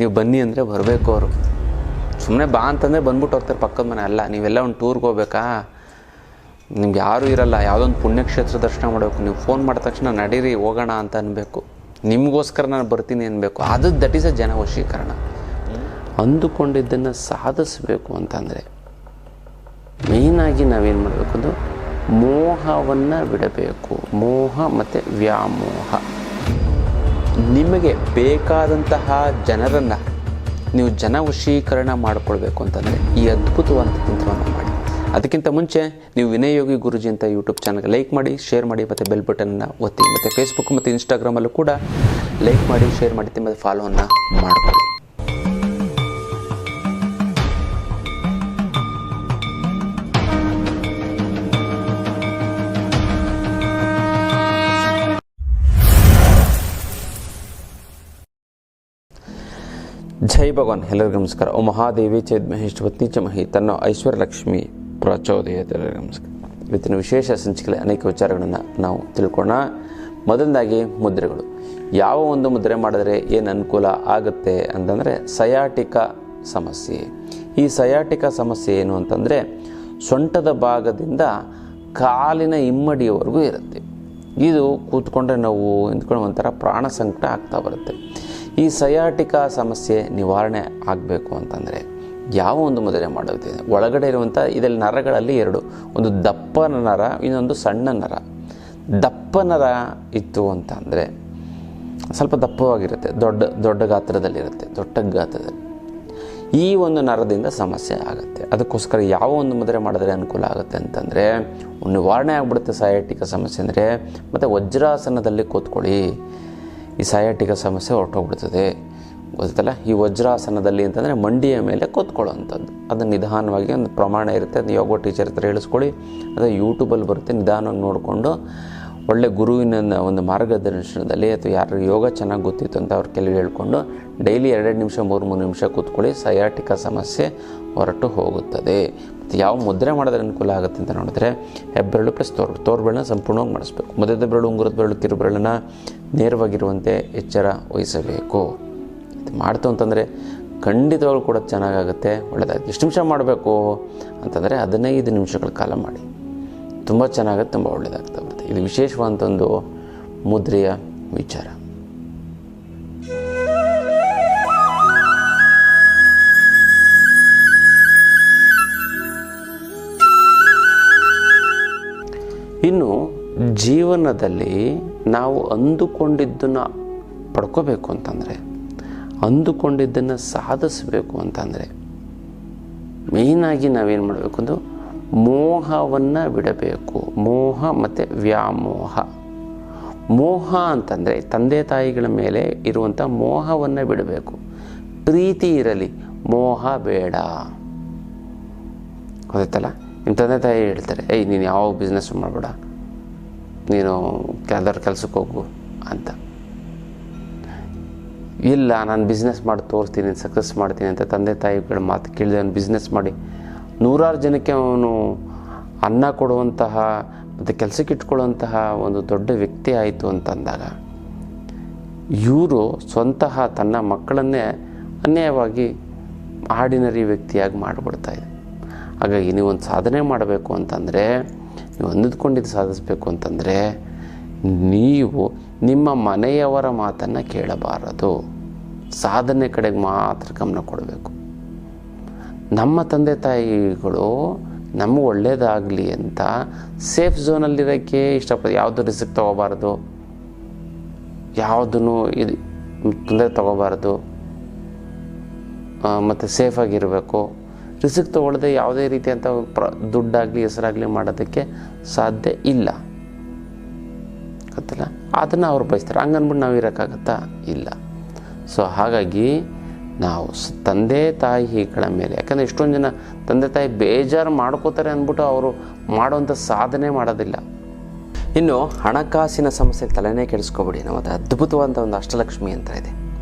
ನೀವು ಬನ್ನಿ ಅಂದರೆ ಬರಬೇಕು ಅವರು. ಸುಮ್ಮನೆ ಬಾ ಅಂತಂದರೆ ಬಂದ್ಬಿಟ್ಟು ಹೋಗ್ತಾರೆ ಪಕ್ಕದ ಮನೆ ಅಲ್ಲ. ನೀವೆಲ್ಲ ಒಂದು ಟೂರ್ಗೆ ಹೋಗ್ಬೇಕಾ? ನಿಮ್ಗೆ ಯಾರೂ ಇರಲ್ಲ. ಯಾವುದೊಂದು ಪುಣ್ಯಕ್ಷೇತ್ರ ದರ್ಶನ ಮಾಡಬೇಕು. ನೀವು ಫೋನ್ ಮಾಡಿದ ತಕ್ಷಣ ನಡೀರಿ, ಹೋಗೋಣ ಅಂತ ಅನ್ಬೇಕು. ನಿಮಗೋಸ್ಕರ ನಾನು ಬರ್ತೀನಿ ಅನ್ಬೇಕು. ಅದು ದಟ್ ಈಸ್ ಅ ಜನ ವಶೀಕರಣ ಅಂದುಕೊಂಡಿದ್ದನ್ನು ಸಾಧಿಸಬೇಕು ಅಂತಂದರೆ ಮೇಯ್ನಾಗಿ ನಾವೇನು ಮಾಡಬೇಕು ಅಂದ್ರೆ ಮೋಹವನ್ನು ಬಿಡಬೇಕು. ಮೋಹ ಮತ್ತು ವ್ಯಾಮೋಹ. ನಿಮಗೆ ಬೇಕಾದಂತಹ ಜನರನ್ನು ನೀವು ಜನ ವಶೀಕರಣ ಮಾಡಿಕೊಳ್ಬೇಕು ಅಂತಂದರೆ ಈ ಅದ್ಭುತವಾದಂಥ ತಂತ್ರವನ್ನು ಮಾಡಿ. ಅದಕ್ಕಿಂತ ಮುಂಚೆ ನೀವು ವಿನಯ ಯೋಗಿ ಗುರುಜಿ ಅಂತ ಯೂಟ್ಯೂಬ್ ಚಾನಲ್ಗೆ ಲೈಕ್ ಮಾಡಿ ಶೇರ್ ಮಾಡಿ ಮತ್ತು ಬೆಲ್ ಬಟನ್ನ ಒತ್ತಿ, ಮತ್ತು ಫೇಸ್ಬುಕ್ ಮತ್ತು ಇನ್ಸ್ಟಾಗ್ರಾಮಲ್ಲೂ ಕೂಡ ಲೈಕ್ ಮಾಡಿ ಶೇರ್ ಮಾಡಿ ಮತ್ತು ಫಾಲೋವನ್ನು ಮಾಡಿಕೊಳ್ಳಿ. ಜೈ ಭಗವಾನ್, ಎಲ್ಲರಿಗೂ ನಮಸ್ಕಾರ. ಓ ಮಹಾದೇವಿ ಚೇದ್ ಮಹೇಶ್ ಪತ್ನಿ ಚ ಮಹಿ, ತನ್ನ ಐಶ್ವರ್ಯ ಲಕ್ಷ್ಮಿ ಪ್ರಚೋದಯತೆ ಎಲ್ಲರಿಗೂ ನಮಸ್ಕಾರ. ಇವತ್ತಿನ ವಿಶೇಷ ಸಂಚಿಕೆಯಲ್ಲಿ ಅನೇಕ ವಿಚಾರಗಳನ್ನು ನಾವು ತಿಳ್ಕೊಳ್ಳೋಣ ಮೊದಲನೇದಾಗಿ ಮುದ್ರೆಗಳು. ಯಾವ ಒಂದು ಮುದ್ರೆ ಮಾಡಿದ್ರೆ ಏನು ಅನುಕೂಲ ಆಗುತ್ತೆ ಅಂತಂದರೆ ಸಯಾಟಿಕ ಸಮಸ್ಯೆ. ಈ ಸಯಾಟಿಕ ಸಮಸ್ಯೆ ಏನು ಅಂತಂದರೆ ಸೊಂಟದ ಭಾಗದಿಂದ ಕಾಲಿನ ಇಮ್ಮಡಿಯವರೆಗೂ ಇರುತ್ತೆ. ಇದು ಕೂತ್ಕೊಂಡ್ರೆ ನಾವು ನಿಂತ್ಕೊಂಡು ಒಂಥರ ಪ್ರಾಣ ಸಂಕಟ ಆಗ್ತಾ ಬರುತ್ತೆ. ಈ ಸಯಾಟಿಕಾ ಸಮಸ್ಯೆ ನಿವಾರಣೆ ಆಗಬೇಕು ಅಂತಂದರೆ ಯಾವ ಒಂದು ಮುದ್ರೆ ಮಾಡೋದಿದೆ? ಒಳಗಡೆ ಇರುವಂಥ ಇದರಲ್ಲಿ ನರಗಳಲ್ಲಿ ಎರಡು, ಒಂದು ದಪ್ಪನ ನರ, ಇನ್ನೊಂದು ಸಣ್ಣ ನರ. ದಪ್ಪ ನರ ಇತ್ತು ಅಂತ ಅಂದರೆ ಸ್ವಲ್ಪ ದಪ್ಪವಾಗಿರುತ್ತೆ, ದೊಡ್ಡ ದೊಡ್ಡ ಗಾತ್ರದಲ್ಲಿರುತ್ತೆ, ದೊಡ್ಡ ಗಾತ್ರದಲ್ಲಿ. ಈ ಒಂದು ನರದಿಂದ ಸಮಸ್ಯೆ ಆಗುತ್ತೆ. ಅದಕ್ಕೋಸ್ಕರ ಯಾವ ಒಂದು ಮುದ್ರೆ ಮಾಡಿದ್ರೆ ಅನುಕೂಲ ಆಗುತ್ತೆ ಅಂತಂದರೆ ನಿವಾರಣೆ ಆಗ್ಬಿಡುತ್ತೆ ಸಯಾಟಿಕ ಸಮಸ್ಯೆ ಅಂದರೆ, ಮತ್ತು ವಜ್ರಾಸನದಲ್ಲಿ ಕೂತ್ಕೊಳ್ಳಿ. ಈ ಸಯಾಟಿಕ ಸಮಸ್ಯೆ ಹೊರಟೋಗ್ಬಿಡ್ತದೆ. ಗೊತ್ತಲ್ಲ? ಈ ವಜ್ರಾಸನದಲ್ಲಿ ಅಂತಂದರೆ ಮಂಡಿಯ ಮೇಲೆ ಕೂತ್ಕೊಳ್ಳೋವಂಥದ್ದು. ಅದು ನಿಧಾನವಾಗಿ ಒಂದು ಪ್ರಮಾಣ ಇರುತ್ತೆ. ಅದು ಯೋಗ ಟೀಚರ್ ಹತ್ರ ಹೇಳಿಸ್ಕೊಳ್ಳಿ. ಅದು ಯೂಟ್ಯೂಬಲ್ಲಿ ಬರುತ್ತೆ. ನಿಧಾನವಾಗಿ ನೋಡಿಕೊಂಡು ಒಳ್ಳೆ ಗುರುವಿನ ಒಂದು ಮಾರ್ಗದರ್ಶನದಲ್ಲಿ ಅಥವಾ ಯಾರು ಯೋಗ ಚೆನ್ನಾಗಿ ಗೊತ್ತಿತ್ತು ಅಂತ ಅವ್ರು ಕೆಲವು ಹೇಳ್ಕೊಂಡು ಡೈಲಿ ಎರಡೆರಡು ನಿಮಿಷ ಮೂರು ಮೂರು ನಿಮಿಷ ಕೂತ್ಕೊಳ್ಳಿ. ಸಯಾಟಿಕ ಸಮಸ್ಯೆ ಹೊರಟು ಹೋಗುತ್ತದೆ. ಯಾವ ಮುದ್ರೆ ಮಾಡಿದ್ರೆ ಅನುಕೂಲ ಆಗುತ್ತೆ ಅಂತ ನೋಡಿದ್ರೆ ಹೆಬ್ಬೆರಳು ಪ್ಲಸ್ ತೋರ್, ತೋರ್ಬೆರಳನ್ನ ಸಂಪೂರ್ಣವಾಗಿ ಮಾಡಿಸ್ಬೇಕು. ಮುದ್ರದ ಬೆರಳು, ಉಂಗುರದ ಬೆರಳು, ಕಿರುಬೆರಳನ್ನ ನೇರವಾಗಿರುವಂತೆ ಎಚ್ಚರ ವಹಿಸಬೇಕು. ಇದು ಮಾಡ್ತು ಅಂತಂದರೆ ಖಂಡಿತವಾಗ್ಲೂ ಕೂಡ ಚೆನ್ನಾಗಾಗುತ್ತೆ ಒಳ್ಳೆಯದಾಗುತ್ತೆ ಎಷ್ಟು ನಿಮಿಷ ಮಾಡಬೇಕು ಅಂತಂದರೆ ಹದಿನೈದು ನಿಮಿಷಗಳ ಕಾಲ ಮಾಡಿ. ತುಂಬ ಚೆನ್ನಾಗುತ್ತೆ, ತುಂಬ ಒಳ್ಳೆಯದಾಗ್ತಾ ಬರುತ್ತೆ. ಇದು ವಿಶೇಷವಾದಂಥ ಒಂದು ಮುದ್ರೆಯ ವಿಚಾರ. ಇನ್ನು ಜೀವನದಲ್ಲಿ ನಾವು ಅಂದುಕೊಂಡಿದ್ದನ್ನು ಪಡ್ಕೋಬೇಕು ಅಂತಂದರೆ, ಅಂದುಕೊಂಡಿದ್ದನ್ನು ಸಾಧಿಸಬೇಕು ಅಂತಂದರೆ ಮೇಯ್ನಾಗಿ ನಾವೇನು ಮಾಡಬೇಕು ಅಂದ್ರೆ ಮೋಹವನ್ನು ಬಿಡಬೇಕು. ಮೋಹ ಮತ್ತು ವ್ಯಾಮೋಹ. ಮೋಹ ಅಂತಂದರೆ ತಂದೆ ತಾಯಿಗಳ ಮೇಲೆ ಇರುವಂಥ ಮೋಹವನ್ನು ಬಿಡಬೇಕು. ಪ್ರೀತಿ ಇರಲಿ. ಮೋಹ ಬೇಡ. ಗೊತ್ತಾಯ್ತಲ್ಲ? ನಿಮ್ಮ ತಂದೆ ತಾಯಿ ಹೇಳ್ತಾರೆ, ಏಯ್, ನೀನು ಯಾವ ಬಿಸ್ನೆಸ್ ಮಾಡಬೇಡ, ನೀನು ಯಾವ್ದಾದ್ರು ಕೆಲಸಕ್ಕೆ ಹೋಗು ಅಂತ. ಇಲ್ಲ, ನಾನು ಬಿಸ್ನೆಸ್ ಮಾಡಿ ತೋರಿಸ್ತೀನಿ ಸಕ್ಸಸ್ ಮಾಡ್ತೀನಿ ಅಂತ ತಂದೆ ತಾಯಿಗಳ ಮಾತು ಕೇಳಿದೆ ಅವ್ನು ಬಿಸ್ನೆಸ್ ಮಾಡಿ, ನೂರಾರು ಜನಕ್ಕೆ ಅವನು ಅನ್ನ ಕೊಡುವಂತಹ ಮತ್ತು ಕೆಲಸಕ್ಕೆ ಇಟ್ಕೊಳ್ಳುವಂತಹ ಒಂದು ದೊಡ್ಡ ವ್ಯಕ್ತಿ ಆಯಿತು ಅಂತಂದಾಗ, ಇವರು ಸ್ವಂತಹ ತನ್ನ ಮಕ್ಕಳನ್ನೇ ಅನ್ಯಾಯವಾಗಿ ಆರ್ಡಿನರಿ ವ್ಯಕ್ತಿಯಾಗಿ ಮಾಡಿಬಿಡ್ತಾ ಇದೆ ಹಾಗಾಗಿ ನೀವೊಂದು ಸಾಧನೆ ಮಾಡಬೇಕು ಅಂತಂದರೆ, ನೀವು ಅಂದಿದ್ಕೊಂಡಿದ್ದು ಸಾಧಿಸಬೇಕು ಅಂತಂದರೆ, ನೀವು ನಿಮ್ಮ ಮನೆಯವರ ಮಾತನ್ನು ಕೇಳಬಾರದು. ಸಾಧನೆ ಕಡೆಗೆ ಮಾತ್ರ ಗಮನ ಕೊಡಬೇಕು. ನಮ್ಮ ತಂದೆ ತಾಯಿಗಳು ನಮಗೆ ಒಳ್ಳೆಯದಾಗಲಿ ಅಂತ ಸೇಫ್ ಝೋನಲ್ಲಿರೋಕ್ಕೆ ಇಷ್ಟಪಡ ಯಾವುದು ರಿಸ್ಕ್ ತೊಗೋಬಾರ್ದು? ಯಾವುದೂ ಇದು ತೊಂದರೆ ತೊಗೋಬಾರ್ದು. ಮತ್ತು ಸೇಫಾಗಿರಬೇಕು ರಿಸ್ಕ್ ತೊಗೊಳ್ಳದೆ ಯಾವುದೇ ರೀತಿಯಂಥ ಪ್ರ ದುಡ್ಡಾಗಲಿ ಹೆಸರಾಗಲಿ ಮಾಡೋದಕ್ಕೆ ಸಾಧ್ಯ ಇಲ್ಲ. ಗೊತ್ತಲ್ಲ? ಅದನ್ನು ಅವ್ರು ಬಯಸ್ತಾರೆ. ಹಂಗನ್ಬಿಟ್ಟು ನಾವು ಇರೋಕ್ಕಾಗತ್ತಾ? ಇಲ್ಲ. ಸೊ, ಹಾಗಾಗಿ ನಾವು ತಂದೆ ತಾಯಿಗಳ ಮೇಲೆ, ಯಾಕಂದರೆ ಎಷ್ಟೊಂದು ಜನ ತಂದೆ ತಾಯಿ ಬೇಜಾರು ಮಾಡ್ಕೋತಾರೆ ಅಂದ್ಬಿಟ್ಟು ಅವರು ಮಾಡುವಂಥ ಸಾಧನೆ ಮಾಡೋದಿಲ್ಲ. ಇನ್ನು ಹಣಕಾಸಿನ ಸಮಸ್ಯೆ ತಲೆನೇ ಕೆಡಿಸ್ಕೊಬೇಡಿ. ನಮ್ಮ ಅದ್ಭುತವಾದಂಥ ಒಂದು ಅಷ್ಟಲಕ್ಷ್ಮಿ ಅಂತ ಇದೆ.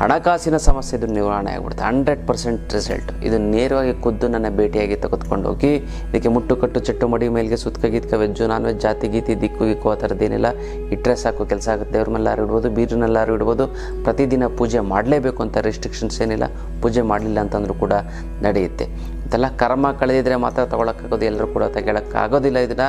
ಹಣಕಾಸಿನ ಸಮಸ್ಯೆ ಇದು ನಿವಾರಣೆ ಆಗ್ಬಿಡುತ್ತೆ. Hundred percent result. ಇದು ನೇರವಾಗಿ ಖುದ್ದು ನನ್ನ ಭೇಟಿಯಾಗಿ ತೆಗೆದುಕೊಂಡು ಹೋಗಿ, ಇದಕ್ಕೆ ಮುಟ್ಟುಕಟ್ಟು, ಚಟ್ಟು ಮಡಿ ಮೇಲೆ ಸುತ್ಕ ಗೀತ್ಕ ವೆಜ್ಜು ನಾನ್ ವೆಜ್ ಜಾತಿ, ಗೀತಿ, ದಿಕ್ಕು, ಗಿಕ್ಕು, ಆ ಥರದ್ದೇನಿಲ್ಲ ಇಟ್ಟರೆ ಸಾಕು, ಕೆಲಸ ಆಗುತ್ತೆ. ದೇವ್ರ ಮೇಲಾರು ಇಡ್ಬೋದು, ಬೀರಿನೆಲ್ಲಾರು ಇಡ್ಬೋದು. ಪ್ರತಿದಿನ ಪೂಜೆ ಮಾಡಲೇಬೇಕು ಅಂತ ರೆಸ್ಟ್ರಿಕ್ಷನ್ಸ್ ಏನಿಲ್ಲ. ಪೂಜೆ ಮಾಡಲಿಲ್ಲ ಅಂತಂದ್ರೂ ಕೂಡ ನಡೆಯುತ್ತೆ. ಇದೆಲ್ಲ ಕರ್ಮ ಕಳೆದಿದ್ರೆ ಮಾತ್ರ ತೊಗೊಳಕ್ಕಾಗೋದು, ಎಲ್ಲರೂ ಕೂಡ ತೆಗೊಳಕ್ಕಾಗೋದಿಲ್ಲ ಇದನ್ನು.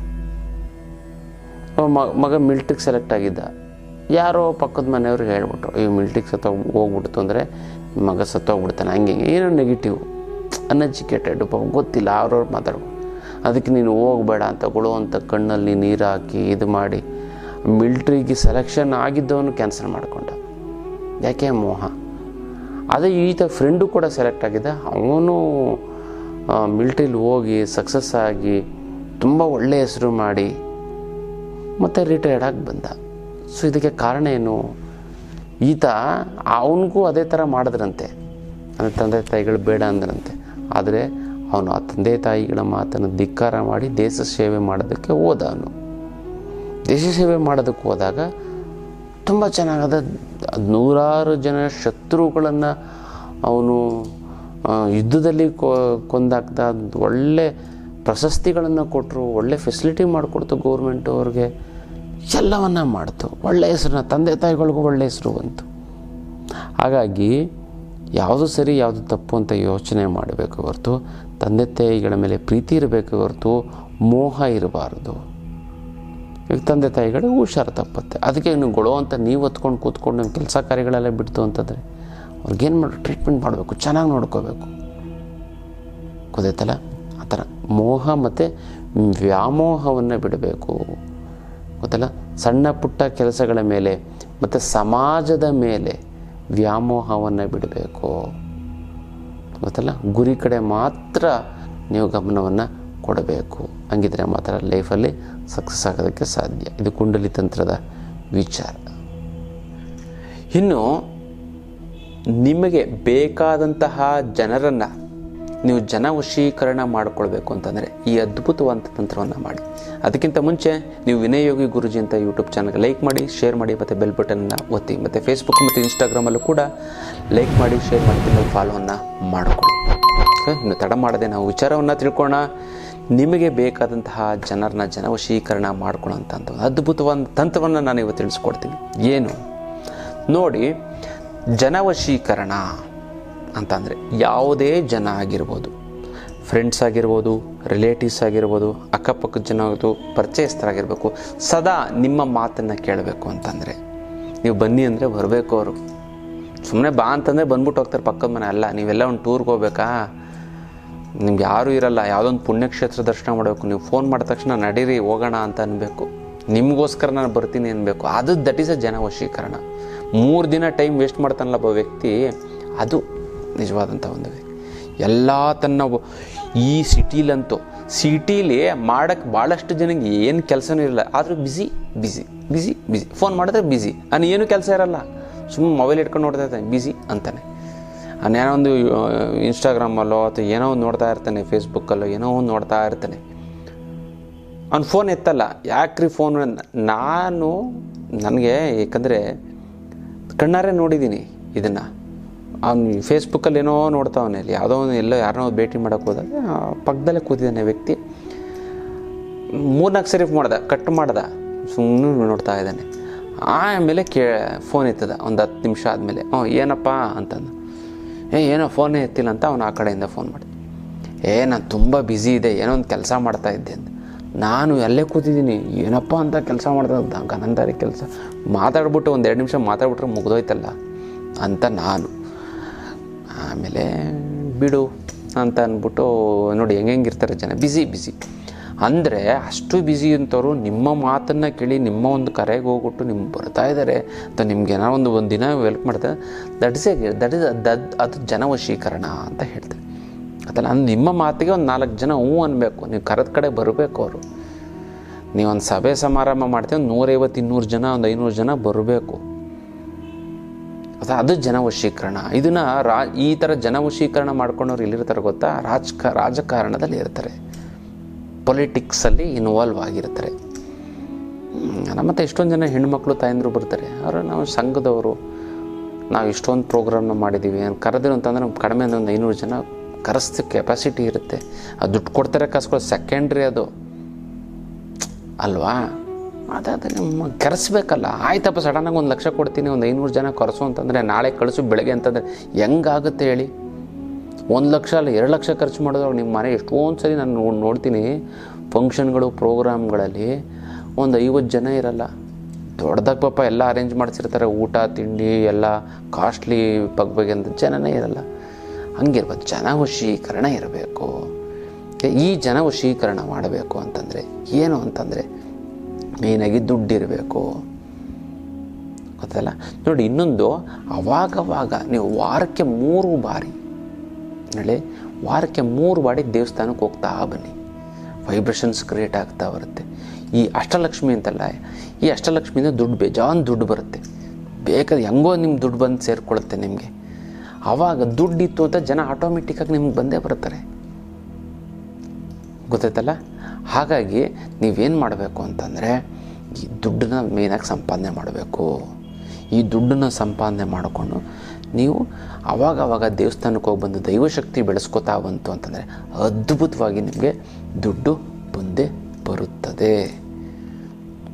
ಮಗ ಮಿಲ್ಟ್ರಿಗೆ ಸೆಲೆಕ್ಟ್ ಆಗಿದ್ದ, ಯಾರೋ ಪಕ್ಕದ ಮನೆಯವ್ರಿಗೆ ಹೇಳ್ಬಿಟ್ರು ಈ ಮಿಲ್ಟ್ರಿಗೆ ಸತ್ತ ಹೋಗ್ಬಿಡ್ತು ಅಂದರೆ ಮಗ ಸತ್ತೋಗ್ಬಿಡ್ತಾನೆ. ಹಂಗೆ ಹಿಂಗೆ ಏನೋ ನೆಗೆಟಿವ್ ಅನ್ಎಜುಕೇಟೆಡ್ ಗೊತ್ತಿಲ್ಲ, ಅವ್ರವ್ರು ಮಾತಾಡ್ಬೋದು ಅದಕ್ಕೆ ನೀನು ಹೋಗಬೇಡ ಅಂತ ಅಂತ ಕಣ್ಣಲ್ಲಿ ನೀರು ಹಾಕಿ ಇದು ಮಾಡಿ. ಮಿಲ್ಟ್ರಿಗೆ ಸೆಲೆಕ್ಷನ್ ಆಗಿದ್ದವನು ಕ್ಯಾನ್ಸಲ್ ಮಾಡಿಕೊಂಡ. ಯಾಕೆ ಮೋಹ? ಅದೇ ಈತ ಫ್ರೆಂಡು ಕೂಡ ಸೆಲೆಕ್ಟ್ ಆಗಿದ್ದ, ಅವನು ಮಿಲ್ಟ್ರಿಲಿ ಹೋಗಿ ಸಕ್ಸಸ್ ಆಗಿ, ತುಂಬ ಒಳ್ಳೆಯ ಹೆಸರು ಮಾಡಿ ಮತ್ತು ರಿಟೈರ್ಡ್ ಆಗಿ ಬಂದ. ಸೊ ಇದಕ್ಕೆ ಕಾರಣ ಏನು? ಈತ ಅವನಿಗೂ ಅದೇ ಥರ ಮಾಡಿದ್ರಂತೆ. ಅಂದರೆ ತಂದೆ ತಾಯಿಗಳು ಬೇಡ ಅಂದ್ರಂತೆ. ಆದರೆ ಅವನು ಆ ತಂದೆ ತಾಯಿಗಳ ಮಾತನ್ನು ಧಿಕ್ಕಾರ ಮಾಡಿ ದೇಶ ಸೇವೆ ಮಾಡೋದಕ್ಕೆ ಹೋದ ಅವನು. ದೇಶ ಸೇವೆ ಮಾಡೋದಕ್ಕೆ ಹೋದಾಗ ತುಂಬ ಚೆನ್ನಾಗದ ನೂರಾರು ಜನ ಶತ್ರುಗಳನ್ನು ಅವನು ಯುದ್ಧದಲ್ಲಿ ಕೊ, ಕೊಂದಾಕ್ದ ಒಳ್ಳೆ ಪ್ರಶಸ್ತಿಗಳನ್ನು ಕೊಟ್ಟರು ಒಳ್ಳೆ ಫೆಸಿಲಿಟಿ ಮಾಡಿಕೊಡ್ತು ಗೌರ್ಮೆಂಟ್ ಅವ್ರಿಗೆ. ಎಲ್ಲವನ್ನ ಮಾಡ್ತು. ಒಳ್ಳೆ ಹೆಸ್ರನ್ನ, ತಂದೆ ತಾಯಿಗಳಿಗೂ ಒಳ್ಳೆ ಹೆಸರು ಬಂತು. ಹಾಗಾಗಿ ಯಾವುದು ಸರಿ, ಯಾವುದು ತಪ್ಪು ಅಂತ ಯೋಚನೆ ಮಾಡಬೇಕು ಹೊರತು, ತಂದೆ ತಾಯಿಗಳ ಮೇಲೆ ಪ್ರೀತಿ ಇರಬೇಕು ಹೊರತು ಮೋಹ ಇರಬಾರ್ದು. ಈಗ ತಂದೆ ತಾಯಿಗಳಿಗೆ ಹುಷಾರು ತಪ್ಪತ್ತೆ. ಅದಕ್ಕೆ ಇನ್ನು ಗೊಳೋ ಅಂತ ನೀವು ಹೊತ್ಕೊಂಡು ಕೂತ್ಕೊಂಡು ನಿಮ್ಮ ಕೆಲಸ ಕಾರ್ಯಗಳೆಲ್ಲ ಬಿಡ್ತು ಅಂತಂದರೆ ಅವ್ರಿಗೇನು ಮಾಡಿ ಟ್ರೀಟ್ಮೆಂಟ್ ಮಾಡಬೇಕು, ಚೆನ್ನಾಗಿ ನೋಡ್ಕೋಬೇಕು. ಗೊತ್ತಾಯ್ತಲ್ಲ? ಥರ ಮೋಹ ಮತ್ತು ವ್ಯಾಮೋಹವನ್ನು ಬಿಡಬೇಕು. ಗೊತ್ತಲ್ಲ? ಸಣ್ಣ ಪುಟ್ಟ ಕೆಲಸಗಳ ಮೇಲೆ ಮತ್ತು ಸಮಾಜದ ಮೇಲೆ ವ್ಯಾಮೋಹವನ್ನು ಬಿಡಬೇಕು. ಗೊತ್ತಲ್ಲ? ಗುರಿ ಕಡೆ ಮಾತ್ರ ನೀವು ಗಮನವನ್ನು ಕೊಡಬೇಕು. ಹಂಗಿದ್ರೆ ಮಾತ್ರ ಲೈಫಲ್ಲಿ ಸಕ್ಸಸ್ ಆಗೋದಕ್ಕೆ ಸಾಧ್ಯ. ಇದು ಕುಂಡಲಿ ತಂತ್ರದ ವಿಚಾರ. ಇನ್ನು ನಿಮಗೆ ಬೇಕಾದಂತಹ ಜನರನ್ನು ನೀವು ಜನವಶೀಕರಣ ಮಾಡ್ಕೊಳ್ಬೇಕು ಅಂತಂದರೆ ಈ ಅದ್ಭುತವಾದ ತಂತ್ರವನ್ನು ಮಾಡಿ. ಅದಕ್ಕಿಂತ ಮುಂಚೆ ನೀವು ವಿನಯೋಗಿ ಯೋಗಿ ಗುರುಜಿ ಅಂತ ಯೂಟ್ಯೂಬ್ ಚಾನಲ್ಗೆ ಲೈಕ್ ಮಾಡಿ ಶೇರ್ ಮಾಡಿ ಮತ್ತು ಬೆಲ್ ಬಟನ್ನ ಒತ್ತಿ, ಮತ್ತು ಫೇಸ್ಬುಕ್ ಮತ್ತು ಇನ್ಸ್ಟಾಗ್ರಾಮಲ್ಲೂ ಕೂಡ ಲೈಕ್ ಮಾಡಿ ಶೇರ್ ಮಾಡಿ ಫಾಲೋವನ್ನು ಮಾಡಿಕೊಳ್ಳಿ ಇನ್ನು ತಡ ಮಾಡದೆ ನಾವು ವಿಚಾರವನ್ನು ತಿಳ್ಕೊಳ್ಳೋಣ ನಿಮಗೆ ಬೇಕಾದಂತಹ ಜನರನ್ನ ಜನವಶೀಕರಣ ಮಾಡ್ಕೊಳ್ಳೋಂಥ ಒಂದು ಅದ್ಭುತವಾದ ತಂತ್ರವನ್ನು ನಾನು ಇವತ್ತು ತಿಳಿಸ್ಕೊಡ್ತೀನಿ. ಏನು? ನೋಡಿ ಜನವಶೀಕರಣ ಅಂತಂದರೆ ಯಾವುದೇ ಜನ ಆಗಿರ್ಬೋದು. ಫ್ರೆಂಡ್ಸ್ ಆಗಿರ್ಬೋದು ರಿಲೇಟಿವ್ಸ್ ಆಗಿರ್ಬೋದು ಅಕ್ಕಪಕ್ಕದ ಜನ ಆಗೋದು ಪರಿಚಯಸ್ಥರಾಗಿರ್ಬೇಕು. ಸದಾ ನಿಮ್ಮ ಮಾತನ್ನು ಕೇಳಬೇಕು ಅಂತಂದರೆ, ನೀವು ಬನ್ನಿ ಅಂದರೆ ಬರಬೇಕು ಅವರು. ಸುಮ್ಮನೆ ಬಾ ಅಂತಂದರೆ ಬಂದ್ಬಿಟ್ಟು ಹೋಗ್ತಾರೆ ಪಕ್ಕದ ಮನೆ. ಅಲ್ಲ, ನೀವೆಲ್ಲ ಒಂದು ಟೂರ್ಗೆ ಹೋಗ್ಬೇಕಾ? ನಿಮ್ಗೆ ಯಾರೂ ಇರಲ್ಲ, ಯಾವುದೊಂದು ಪುಣ್ಯಕ್ಷೇತ್ರ ದರ್ಶನ ಮಾಡಬೇಕು. ನೀವು ಫೋನ್ ಮಾಡಿದ ತಕ್ಷಣ ನಡೀರಿ, ಹೋಗೋಣ ಅಂತ ಅನ್ಬೇಕು. ನಿಮಗೋಸ್ಕರ ನಾನು ಬರ್ತೀನಿ ಅನ್ಬೇಕು. ಅದು ದಟ್ ಈಸ್ ಅ ಜನವಶೀಕರಣ ಮೂರು ದಿನ ಟೈಮ್ ವೇಸ್ಟ್ ಮಾಡ್ತಾನಲ್ಲ ಒಬ್ಬ ವ್ಯಕ್ತಿ, ಅದು ನಿಜವಾದಂಥ ಒಂದು ಎಲ್ಲ ತನ್ನ ಈ ಸಿಟೀಲಂತೂ ಸಿಟೀಲಿ ಮಾಡೋಕ್ಕೆ ಭಾಳಷ್ಟು ಜನಕ್ಕೆ ಏನು ಕೆಲಸನೂ ಇರಲ್ಲ. ಆದರೂ busy busy busy busy phone ಮಾಡಿದ್ರೆ ಬ್ಯುಸಿ ನಾನು ಏನೂ ಕೆಲಸ ಇರಲ್ಲ. ಸುಮ್ಮನೆ ಮೊಬೈಲ್ ಇಟ್ಕೊಂಡು ನೋಡ್ತಾ ಇರ್ತಾನೆ ಬ್ಯುಸಿ ಅಂತಾನೆ. ಏನೋ ಒಂದು ಇನ್ಸ್ಟಾಗ್ರಾಮಲ್ಲೋ ಅಥವಾ ಏನೋ ಒಂದು ನೋಡ್ತಾ ಇರ್ತಾನೆ ಫೇಸ್ಬುಕ್ಕಲ್ಲೋ ಏನೋ ಒಂದು ನೋಡ್ತಾ ಇರ್ತಾನೆ. ಅವ್ನು ಫೋನ್ ಎತ್ತಲ್ಲ. ಯಾಕ್ರಿ ಫೋನ್ ನಾನು ನನಗೆ ಏಕೆಂದರೆ ಕಣ್ಣಾರೆ ನೋಡಿದ್ದೀನಿ ಇದನ್ನು. ಅವ್ನು ಫೇಸ್ಬುಕ್ಕಲ್ಲಿ ಏನೋ ನೋಡ್ತಾವನೆ ಇಲ್ಲಿ. ಯಾವುದೋ ಒಂದು ಎಲ್ಲೋ ಯಾರನ್ನೋ ಭೇಟಿ ಮಾಡೋಕ್ಕೆ ಹೋದಾಗ ಪಕ್ಕದಲ್ಲೇ ಕೂತಿದ್ದಾನೆ ವ್ಯಕ್ತಿ. ಮೂರ್ನಾಲ್ಕು ಸರಿ ಮಾಡ್ದೆ, ಕಟ್ ಮಾಡ್ದ. ಸುಮ್ಮನೆ ನೋಡ್ತಾ ಇದ್ದಾನೆ. ಆಮೇಲೆ ಕೇ ಫೋನ್ ಎತ್ತದ. ಒಂದು ಹತ್ತು ನಿಮಿಷ ಆದಮೇಲೆ ಹ್ಞೂ ಏನಪ್ಪ? ಅಂತಂದು. ಏ, ಏನೋ ಫೋನೇ ಎತ್ತಿಲ್ಲ ಅಂತ ಅವನು ಆ ಕಡೆಯಿಂದ ಫೋನ್ ಮಾಡಿದೆ. ಏ, ನಾನು ತುಂಬ ಬ್ಯುಸಿ ಇದೆ. ಏನೋ ಒಂದು ಕೆಲಸ ಮಾಡ್ತಾ ಇದ್ದೆ ಅಂತ. ನಾನು ಅಲ್ಲೇ ಕೂತಿದ್ದೀನಿ. ಏನಪ್ಪ ಅಂತ ಕೆಲಸ ಮಾಡ್ತಾ ಗನಂದಾರಿ ಕೆಲಸ. ಮಾತಾಡ್ಬಿಟ್ಟು ಒಂದು ಎರಡು ನಿಮಿಷ ಮಾತಾಡ್ಬಿಟ್ರೆ ಮುಗ್ದೋಯ್ತಲ್ಲ ಅಂತ ನಾನು. ಆಮೇಲೆ ಬಿಡು ಅಂತ ಅಂದ್ಬಿಟ್ಟು ನೋಡಿ ಹೆಂಗೆ ಇರ್ತಾರೆ ಜನ. ಬ್ಯುಸಿ ಬ್ಯುಸಿ ಅಂದರೆ ಅಷ್ಟು ಬ್ಯುಸಿ ಅಂತವರು ನಿಮ್ಮ ಮಾತನ್ನು ಕೇಳಿ ನಿಮ್ಮ ಒಂದು ಕರೆಗೆ ಹೋಗ್ಬಿಟ್ಟು ನಿಮ್ಗೆ ಬರ್ತಾ ಇದ್ದಾರೆ ಅಥವಾ ನಿಮ್ಗೆ ಏನೋ ಒಂದು ಒಂದು ದಿನ ವೆಲ್ಕ್ ಮಾಡ್ತಾರೆ that is a that is ಅದು ಜನವಶೀಕರಣ ಅಂತ ಹೇಳ್ತಾರೆ. ಅದಲ್ಲ ನಿಮ್ಮ ಮಾತಿಗೆ ಒಂದು ನಾಲ್ಕು ಜನ ಹ್ಞೂ ಅನ್ಬೇಕು. ನೀವು ಕರೆದ ಕಡೆ ಬರಬೇಕು ಅವರು. ನೀವೊಂದು ಸಭೆ ಸಮಾರಂಭ ಮಾಡ್ತೀವಿ, ಒಂದು ನೂರೈವತ್ತು ಇನ್ನೂರು ಜನ, ಒಂದು ಐನೂರು ಜನ ಬರಬೇಕು. ಅದು ಜನವಶೀಕರಣ. ಇದನ್ನು ರಾ, ಈ ಥರ ಜನವಶೀಕರಣ ಮಾಡ್ಕೊಂಡವ್ರು ಎಲ್ಲಿರ್ತಾರೆ ಗೊತ್ತಾ? ರಾಜಕ, ರಾಜಕಾರಣದಲ್ಲಿ ಇರ್ತಾರೆ. ಪೊಲಿಟಿಕ್ಸಲ್ಲಿ ಇನ್ವಾಲ್ವ್ ಆಗಿರ್ತಾರೆ. ಮತ್ತೆ ಎಷ್ಟೊಂದು ಜನ ಹೆಣ್ಮಕ್ಳು, ತಾಯಂದರು ಬರ್ತಾರೆ. ಅವರು ನಾವು ಸಂಘದವರು. ನಾವು ಇಷ್ಟೊಂದು ಪ್ರೋಗ್ರಾಮ್ನ ಮಾಡಿದ್ದೀವಿ ಕರೆದಿರೋ ಅಂತಂದ್ರೆ ನಮ್ಗೆ ಕಡಿಮೆ ಅಂದ್ರೆ ಒಂದು ಐನೂರು ಜನ ಕರೆಸ್ತು ಕೆಪಾಸಿಟಿ ಇರುತ್ತೆ. ಅದು ದುಡ್ಡು ಕೊಡ್ತಾರೆ ಕಾಸ್ಕೊಳ್ಳೋ ಸೆಕೆಂಡ್ರಿ ಅದು. ಅಲ್ವಾ? ಅದಾದ ನಿಮ್ಮ ಕರೆಸ್ಬೇಕಲ್ಲ. ಆಯ್ತಪ್ಪ ಸಡನ್ನಾಗಿ ಒಂದು ಲಕ್ಷ ಕೊಡ್ತೀನಿ, ಒಂದು ಐನೂರು ಜನ ಕರೆಸು ಅಂತಂದರೆ ನಾಳೆ ಕಳಿಸು ಬೆಳಗ್ಗೆ ಅಂತಂದರೆ ಹೆಂಗಾಗುತ್ತೆ ಹೇಳಿ? ಒಂದು ಲಕ್ಷ ಅಲ್ಲ, ಎರಡು ಲಕ್ಷ ಖರ್ಚು ಮಾಡಿದ್ರೆ ನಿಮ್ಮ ಮನೆ ಎಷ್ಟೊಂದು ಸರಿ ನಾನು ನೋಡ್, ನೋಡ್ತೀನಿ. ಫಂಕ್ಷನ್ಗಳು ಪ್ರೋಗ್ರಾಮ್ಗಳಲ್ಲಿ ಒಂದು ಐವತ್ತು ಜನ ಇರಲ್ಲ. ದೊಡ್ಡದಾಗ ಪಾಪ ಎಲ್ಲ ಅರೇಂಜ್ ಮಾಡಿಸಿರ್ತಾರೆ. ಊಟ, ತಿಂಡಿ, ಎಲ್ಲ ಕಾಸ್ಟ್ಲಿ ಪಗ್ ಬಗ್ಗೆ ಅಂತ ಜನನೇ ಇರಲ್ಲ. ಹಂಗಿರ್ಬೋದು ಜನವಶೀಕರಣ ಇರಬೇಕು. ಈ ಜನ ಜನವಶೀಕರಣ ಮಾಡಬೇಕು ಅಂತಂದರೆ, ಏನು ಅಂತಂದರೆ ಮೇಯ್ನಾಗಿ ದುಡ್ಡಿರಬೇಕು. ಗೊತ್ತಲ್ಲ? ನೋಡಿ, ಇನ್ನೊಂದು, ಅವಾಗವಾಗ ನೀವು ವಾರಕ್ಕೆ ಮೂರು ಬಾರಿ, ಹೇಳಿ, ವಾರಕ್ಕೆ ಮೂರು ಬಾರಿ ದೇವಸ್ಥಾನಕ್ಕೆ ಹೋಗ್ತಾ ಬನ್ನಿ. ವೈಬ್ರೇಷನ್ಸ್ ಕ್ರಿಯೇಟ್ ಆಗ್ತಾ ಬರುತ್ತೆ. ಈ ಅಷ್ಟಲಕ್ಷ್ಮಿ ಅಂತಲ್ಲ, ಈ ಅಷ್ಟಲಕ್ಷ್ಮಿಯಿಂದ ದುಡ್ಡು, ಬೇಜಾನ್ ದುಡ್ಡು ಬರುತ್ತೆ. ಬೇಕಾದ್ರೆ ಹೆಂಗೋ ನಿಮ್ಮ ದುಡ್ಡು ಬಂದು ಸೇರಿಕೊಳ್ಳುತ್ತೆ ನಿಮಗೆ. ಆವಾಗ ದುಡ್ಡಿತ್ತು ಅಂತ ಜನ ಆಟೋಮೆಟಿಕ್ಕಾಗಿ ನಿಮ್ಗೆ ಬಂದೇ ಬರ್ತಾರೆ. ಗೊತ್ತಾಯ್ತಲ್ಲ? ಹಾಗಾಗಿ ನೀವೇನು ಮಾಡಬೇಕು ಅಂತಂದರೆ ಈ ದುಡ್ಡನ್ನ ಮೇನಾಗಿ ಸಂಪಾದನೆ ಮಾಡಬೇಕು. ಈ ದುಡ್ಡನ್ನು ಸಂಪಾದನೆ ಮಾಡಿಕೊಂಡು ನೀವು ಅವಾಗವಾಗ ಅವಾಗ ದೇವಸ್ಥಾನಕ್ಕೆ ಹೋಗಿ ಬಂದು ದೈವಶಕ್ತಿ ಬೆಳೆಸ್ಕೊತಾ ಬಂತು ಅಂತಂದರೆ ಅದ್ಭುತವಾಗಿ ನಿಮಗೆ ದುಡ್ಡು ಬಂದೇ ಬರುತ್ತದೆ.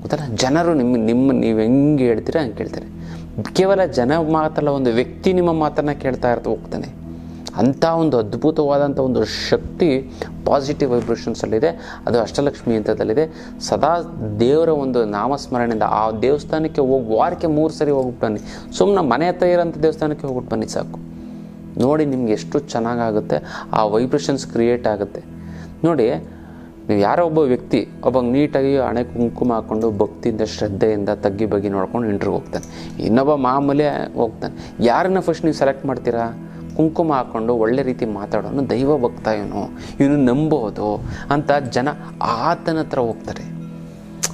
ಗೊತ್ತಲ್ಲ? ಜನರು ನಿಮ್ಮ ನಿಮ್ಮ, ನೀವು ಹೆಂಗೆ ಹೇಳ್ತೀರಾ ಹಂಗೆ ಕೇಳ್ತಾರೆ. ಕೇವಲ ಜನ ಮಾತಲ್ಲ ಒಂದು ವ್ಯಕ್ತಿ ನಿಮ್ಮ ಮಾತನ್ನು ಕೇಳ್ತಾ ಇರ್ತಾ ಹೋಗ್ತಾನೆ. ಅಂಥ ಒಂದು ಅದ್ಭುತವಾದಂಥ ಒಂದು ಶಕ್ತಿ ಪಾಸಿಟಿವ್ ವೈಬ್ರೇಷನ್ಸಲ್ಲಿದೆ ಅದು ಅಷ್ಟಲಕ್ಷ್ಮಿ ಯಂತ್ರದಲ್ಲಿದೆ. ಸದಾ ದೇವರ ಒಂದು ನಾಮಸ್ಮರಣೆಯಿಂದ ಆ ದೇವಸ್ಥಾನಕ್ಕೆ ಹೋಗಿ ವಾರಕ್ಕೆ ಮೂರು ಸರಿ ಹೋಗ್ಬಿಟ್ಟು ಬನ್ನಿ. ಸುಮ್ಮನೆ ಮನೆ ಹತ್ರ ಇರೋಂಥ ದೇವಸ್ಥಾನಕ್ಕೆ ಹೋಗ್ಬಿಟ್ಟು ಬನ್ನಿ ಸಾಕು. ನೋಡಿ ನಿಮ್ಗೆ ಎಷ್ಟು ಚೆನ್ನಾಗಾಗುತ್ತೆ, ಆ ವೈಬ್ರೇಷನ್ಸ್ ಕ್ರಿಯೇಟ್ ಆಗುತ್ತೆ. ನೋಡಿ, ನೀವು ಯಾರೋ ಒಬ್ಬ ವ್ಯಕ್ತಿ ಒಬ್ಬ ನೀಟಾಗಿ ಹಣೆ ಕುಂಕುಮ ಹಾಕ್ಕೊಂಡು ಭಕ್ತಿಯಿಂದ, ಶ್ರದ್ಧೆಯಿಂದ ತಗ್ಗಿ ಬಗ್ಗಿ ನೋಡ್ಕೊಂಡು ಇಂಟ್ರಿಗೆ ಹೋಗ್ತಾನೆ. ಇನ್ನೊಬ್ಬ ಮಾಮೂಲಿ ಹೋಗ್ತಾನೆ. ಯಾರನ್ನ ಫಸ್ಟ್ ನೀವು ಸೆಲೆಕ್ಟ್ ಮಾಡ್ತೀರಾ? ಕುಂಕುಮ ಹಾಕ್ಕೊಂಡು ಒಳ್ಳೆ ರೀತಿ ಮಾತಾಡೋನು ದೈವ ಭಕ್ತ ಇವನು. ಇವನು ನಂಬೋದು ಅಂತ ಜನ ಆತನ ಹತ್ರ ಹೋಗ್ತಾರೆ.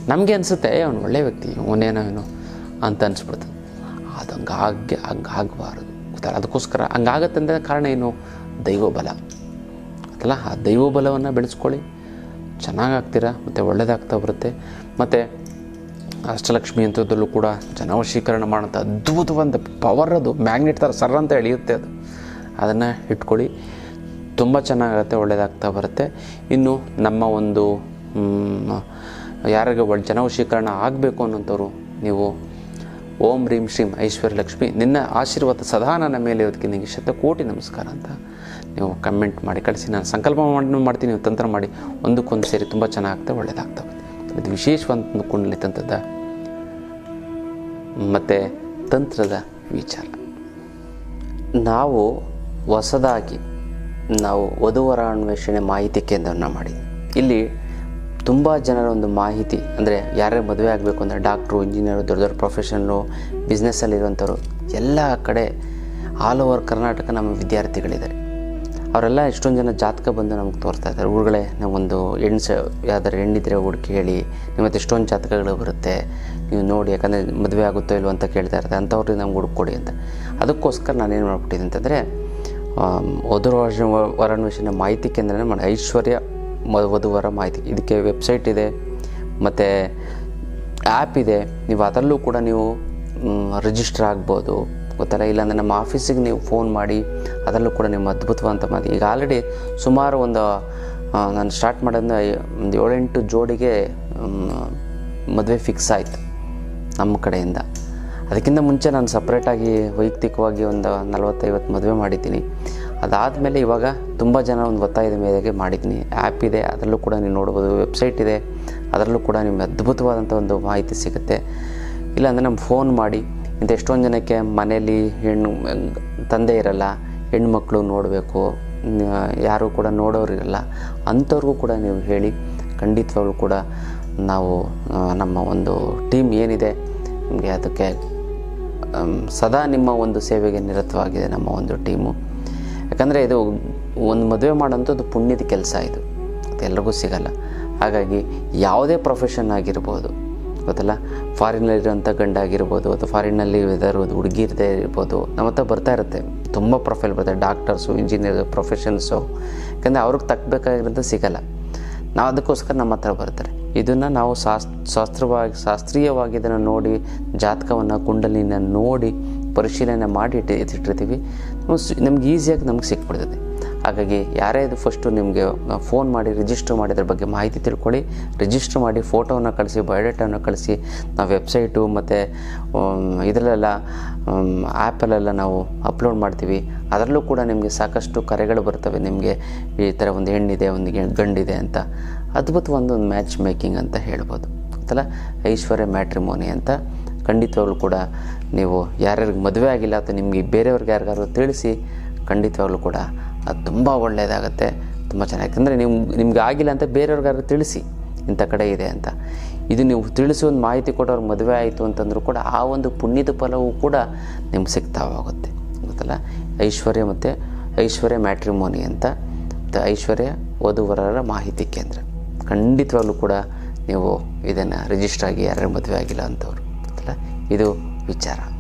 ನಮಗೆ ಅನಿಸುತ್ತೆ ಅವನು ಒಳ್ಳೆ ವ್ಯಕ್ತಿ, ಅವನೇನೋ ಇವನು ಅಂತ ಅನಿಸ್ಬಿಡ್ತು. ಅದು ಹಂಗಾಗಿ ಹಂಗಾಗಬಾರ್ದು. ಗೊತ್ತಲ್ಲ ಅದಕ್ಕೋಸ್ಕರ ಹಂಗಾಗತ್ತಂದ್ರೆ ಕಾರಣ ಏನು? ದೈವ ಬಲ ಆ ದೈವ ಬಲವನ್ನು ಬೆಳೆಸ್ಕೊಳ್ಳಿ. ಚೆನ್ನಾಗಾಗ್ತೀರಾ? ಮತ್ತು ಒಳ್ಳೆಯದಾಗ್ತಾ ಬರುತ್ತೆ. ಮತ್ತು ಅಷ್ಟಲಕ್ಷ್ಮಿ ಅಂಥದ್ದಲ್ಲೂ ಕೂಡ ಜನವಶೀಕರಣ ಮಾಡೋಂಥ ಅದ್ಭುತವಾದ ಪವರ್ ಅದು ಮ್ಯಾಗ್ನೆಟ್ ಥರ ಸರ್ ಅಂತ ಎಳೆಯುತ್ತೆ ಅದು. ಅದನ್ನು ಇಟ್ಕೊಳ್ಳಿ. ತುಂಬ ಚೆನ್ನಾಗಿರುತ್ತೆ ಒಳ್ಳೆಯದಾಗ್ತಾ ಬರುತ್ತೆ. ಇನ್ನು ನಮ್ಮ ಒಂದು ಯಾರಿಗೆ ಒಳ್ಳೆ ಜನವಶೀಕರಣ ಆಗಬೇಕು ಅನ್ನೋಂಥವ್ರು ನೀವು ಓಂ ರೀಂ ಶ್ರೀಂ ಐಶ್ವರ್ಯ ಲಕ್ಷ್ಮಿ. ನಿನ್ನ ಆಶೀರ್ವಾದ ಸದಾ ನನ್ನ ಮೇಲೆ ಇರೋದಕ್ಕೆ ನಿಮಗೆ ಶತಕೋಟಿ ನಮಸ್ಕಾರ ಅಂತ ನೀವು ಕಮೆಂಟ್ ಮಾಡಿ, ಕಳಿಸಿ. ನಾನು ಸಂಕಲ್ಪ ಮಾಡಿ ಮಾಡ್ತೀನಿ, ನೀವು ತಂತ್ರ ಮಾಡಿ. ಒಂದಕ್ಕೊಂದು ಸೇರಿ ತುಂಬ ಚೆನ್ನಾಗ್ತದೆ ಒಳ್ಳೆಯದಾಗ್ತವೆ ಇದು ವಿಶೇಷವಾದ ಕುಂಡಲಿ ತಂತ್ರದ, ಮತ್ತು ತಂತ್ರದ ವಿಚಾರ. ನಾವು ಹೊಸದಾಗಿ ನಾವು ವಧುವರ ಅನ್ವೇಷಣೆ ಮಾಹಿತಿ ಕೇಂದ್ರವನ್ನು ಮಾಡಿ ಇಲ್ಲಿ ತುಂಬ ಜನರ ಒಂದು ಮಾಹಿತಿ, ಅಂದರೆ ಯಾರ್ಯಾರು ಮದುವೆ ಆಗಬೇಕು ಅಂದರೆ ಡಾಕ್ಟ್ರು, ಇಂಜಿನಿಯರು, ದೊಡ್ಡ ದೊಡ್ಡ ಪ್ರೊಫೆಷನ್ನು ಬಿಸ್ನೆಸ್ಸಲ್ಲಿರುವಂಥವ್ರು ಎಲ್ಲ ಕಡೆ ಆಲ್ ಓವರ್ ಕರ್ನಾಟಕ ನಮ್ಮ ವಿದ್ಯಾರ್ಥಿಗಳಿದ್ದಾರೆ. ಅವರೆಲ್ಲ ಎಷ್ಟೊಂದು ಜನ ಜಾತಕ ಬಂದು ನಮ್ಗೆ ತೋರ್ತಾ ಇದ್ದಾರೆ. ಊರುಗಳೇ ನಾವೊಂದು ಹೆಣ್ಣು ಸ ಯಾವ್ದಾರು ಹೆಣ್ಣಿದ್ರೆ ಹುಡುಕಿ ಹೇಳಿ ನಿಮ್ಮ ಎಷ್ಟೊಂದು ಜಾತಕಗಳು ಬರುತ್ತೆ, ನೀವು ನೋಡಿ, ಯಾಕಂದರೆ ಮದುವೆ ಆಗುತ್ತೋ ಇಲ್ವೋ ಅಂತ ಕೇಳ್ತಾ ಇರ್ತಾರೆ, ಅಂಥವ್ರಿಗೆ ನಮ್ಗೆ ಹುಡುಕೊಡಿ ಅಂತ. ಅದಕ್ಕೋಸ್ಕರ ನಾನೇನು ಮಾಡ್ಬಿಟ್ಟಿದ್ದೀನಿ ಅಂತಂದರೆ ವಧುವರ ವರಾನ್ವೇಷಣೆ ಮಾಹಿತಿ ಕೇಂದ್ರನೇ ಮಾಡಿ ಐಶ್ವರ್ಯ ವಧುವರ ಮಾಹಿತಿ. ಇದಕ್ಕೆ ವೆಬ್ಸೈಟ್ ಇದೆ. ಮತ್ತು ಆ್ಯಪ್ ಇದೆ. ನೀವು ಅದರಲ್ಲೂ ಕೂಡ ನೀವು ರಿಜಿಸ್ಟರ್ ಆಗ್ಬೋದು. ಗೊತ್ತಲ್ಲ? ಇಲ್ಲಾಂದರೆ ನಮ್ಮ ಆಫೀಸಿಗೆ ನೀವು ಫೋನ್ ಮಾಡಿ ಅದರಲ್ಲೂ ಕೂಡ ನಿಮ್ಮ ಅದ್ಭುತವಂತ ಮಾತು ಈಗ ಆಲ್ರೆಡಿ ಸುಮಾರು ಒಂದು ನಾನು ಸ್ಟಾರ್ಟ್ ಮಾಡೋದನ್ನ ಒಂದು ಏಳೆಂಟು ಜೋಡಿಗೆ ಮದುವೆ ಫಿಕ್ಸ್ ಆಯಿತು ನಮ್ಮ ಕಡೆಯಿಂದ. ಅದಕ್ಕಿಂತ ಮುಂಚೆ ನಾನು ಸಪ್ರೇಟಾಗಿ ವೈಯಕ್ತಿಕವಾಗಿ ಒಂದು ನಲವತ್ತೈವತ್ತು ಮದುವೆ ಮಾಡಿದ್ದೀನಿ. ಅದಾದಮೇಲೆ ಇವಾಗ ತುಂಬ ಜನ ಒಂದು ಒತ್ತಾಯದ ಮೇರೆಗೆ ಮಾಡಿದ್ದೀನಿ. ಆ್ಯಪ್ ಇದೆ, ಅದರಲ್ಲೂ ಕೂಡ ನೀವು ನೋಡ್ಬೋದು ವೆಬ್ಸೈಟ್ ಇದೆ, ಅದರಲ್ಲೂ ಕೂಡ ನಿಮಗೆ ಅದ್ಭುತವಾದಂಥ ಒಂದು ಮಾಹಿತಿ ಸಿಗುತ್ತೆ. ಇಲ್ಲಾಂದರೆ ನಮ್ಗೆ ಫೋನ್ ಮಾಡಿ, ಇಂಥ ಎಷ್ಟೊಂದು ಜನಕ್ಕೆ ಮನೆಯಲ್ಲಿ ಹೆಣ್ಣು, ತಂದೆ ಇರಲ್ಲ, ಹೆಣ್ಮಕ್ಳು ನೋಡಬೇಕು, ಯಾರೂ ಕೂಡ ನೋಡೋರಿರಲ್ಲ ಅಂಥವ್ರಿಗೂ ಕೂಡ ನೀವು ಹೇಳಿ, ಖಂಡಿತವಾಗ್ಲೂ ಕೂಡ ನಾವು ನಮ್ಮ ಒಂದು ಟೀಮ್ ಏನಿದೆ, ನಿಮಗೆ ಅದಕ್ಕೆ ಸದಾ ನಿಮ್ಮ ಒಂದು ಸೇವೆಗೆ ನಿರತವಾಗಿದೆ ನಮ್ಮ ಒಂದು ಟೀಮು. ಯಾಕಂದರೆ ಇದು ಒಂದು ಮದುವೆ ಮಾಡೋಂಥದ್ದು ಪುಣ್ಯದ ಕೆಲಸ ಇದು. ಅದು ಎಲ್ರಿಗೂ ಸಿಗಲ್ಲ. ಹಾಗಾಗಿ ಯಾವುದೇ ಪ್ರೊಫೆಷನ್ ಆಗಿರ್ಬೋದು, ಗೊತ್ತಲ್ಲ? ಫಾರಿನಲ್ಲಿರೋಂಥ ಗಂಡ ಆಗಿರ್ಬೋದು ಅಥವಾ ಫಾರಿನಲ್ಲಿ ಇರೋದು ಹುಡುಗಿರದೇ ಇರ್ಬೋದು, ನಮ್ಮ ಹತ್ರ ಬರ್ತಾ ಇರುತ್ತೆ. ತುಂಬ ಪ್ರೊಫೈಲ್ ಬರ್ತದೆ. ಡಾಕ್ಟರ್ಸು ಇಂಜಿನಿಯರ್ ಪ್ರೊಫೆಷನ್ಸು ಯಾಕಂದರೆ ಅವ್ರಿಗೆ ತಕ್ಕಬೇಕಾಗಿರೋದು ಸಿಗಲ್ಲ. ನಾವು ಅದಕ್ಕೋಸ್ಕರ ನಮ್ಮ ಹತ್ರ ಬರ್ತಾರೆ. ಇದನ್ನು ನಾವು ಶಾಸ್, ಶಾಸ್ತ್ರವಾಗಿ, ಶಾಸ್ತ್ರೀಯವಾಗಿ ಇದನ್ನು ನೋಡಿ, ಜಾತಕವನ್ನು, ಕುಂಡಲಿನ ನೋಡಿ ಪರಿಶೀಲನೆ ಮಾಡಿ ಇಟ್ಟು ಎತ್ತಿಟ್ಟಿರ್ತೀವಿ ನಮ್ಗೆ ಈಸಿಯಾಗಿ ನಮ್ಗೆ ಸಿಕ್ಬಿಡ್ತದೆ. ಹಾಗಾಗಿ ಯಾರೇ ಇದು ಫಸ್ಟು ನಿಮಗೆ ಫೋನ್ ಮಾಡಿ ರಿಜಿಸ್ಟರ್ ಮಾಡಿದ್ರ ಬಗ್ಗೆ ಮಾಹಿತಿ ತಿಳ್ಕೊಳ್ಳಿ. ರಿಜಿಸ್ಟರ್ ಮಾಡಿ ಫೋಟೋವನ್ನು ಕಳಿಸಿ ಬಯೋಡೇಟಾವನ್ನು ಕಳಿಸಿ, ನಾವು ವೆಬ್ಸೈಟು ಮತ್ತು ಇದರಲ್ಲೆಲ್ಲ ಆ್ಯಪಲ್ಲೆಲ್ಲ ನಾವು ಅಪ್ಲೋಡ್ ಮಾಡ್ತೀವಿ. ಅದರಲ್ಲೂ ಕೂಡ ನಿಮಗೆ ಸಾಕಷ್ಟು ಕರೆಗಳು ಬರ್ತವೆ. ನಿಮಗೆ ಈ ಥರ ಒಂದು ಹೆಣ್ಣಿದೆ, ಒಂದು ಗಂಡಿದೆ ಅಂತ. ಅದ್ಭುತ ಒಂದು ಮ್ಯಾಚ್ ಮೇಕಿಂಗ್ ಅಂತ ಹೇಳ್ಬೋದು. ಗೊತ್ತಲ್ಲ? ಐಶ್ವರ್ಯ ಮ್ಯಾಟ್ರಿಮೋನಿ ಅಂತ ಖಂಡಿತವಾಗ್ಲೂ ಕೂಡ ನೀವು ಯಾರ್ಯಾರಿಗೆ ಮದುವೆ ಆಗಿಲ್ಲ ಅಥವಾ ನಿಮಗೆ ಬೇರೆಯವ್ರಿಗೆ ಯಾರಿಗಾದ್ರು ತಿಳಿಸಿ, ಖಂಡಿತವಾಗ್ಲೂ ಕೂಡ ಅದು ತುಂಬ ಒಳ್ಳೆಯದಾಗುತ್ತೆ, ತುಂಬ ಚೆನ್ನಾಗಿ. ಅಂದರೆ ನಿಮ್ಮ ನಿಮ್ಗೆ ಆಗಿಲ್ಲ ಅಂತ ಬೇರೆಯವ್ರಿಗಾದ್ರು ತಿಳಿಸಿ, ಇಂಥ ಕಡೆ ಇದೆ ಅಂತ. ಇದು ನೀವು ತಿಳಿಸಿ ಒಂದು ಮಾಹಿತಿ ಕೊಟ್ಟವ್ರಿಗೆ ಮದುವೆ ಆಯಿತು ಅಂತಂದ್ರೂ ಕೂಡ ಆ ಒಂದು ಪುಣ್ಯದ ಫಲವೂ ಕೂಡ ನಿಮ್ಗೆ ಸಿಗ್ತಾ ಹೋಗುತ್ತೆ ಗೊತ್ತಲ್ಲ? ಐಶ್ವರ್ಯ ಮತ್ತು ಐಶ್ವರ್ಯ ಮ್ಯಾಟ್ರಿಮೋನಿ ಅಂತ ಐಶ್ವರ್ಯ ವಧುವರರ ಮಾಹಿತಿ ಕೇಂದ್ರ. ಖಂಡಿತವಾಗ್ಲೂ ಕೂಡ ನೀವು ಇದನ್ನು ರಿಜಿಸ್ಟರ್ ಆಗಿ ಯಾರ್ಯಾರು ಮದುವೆ ಆಗಿಲ್ಲ ಅಂಥವ್ರು ಗೊತ್ತಲ್ಲ? ಇದು ವಿಚಾರ.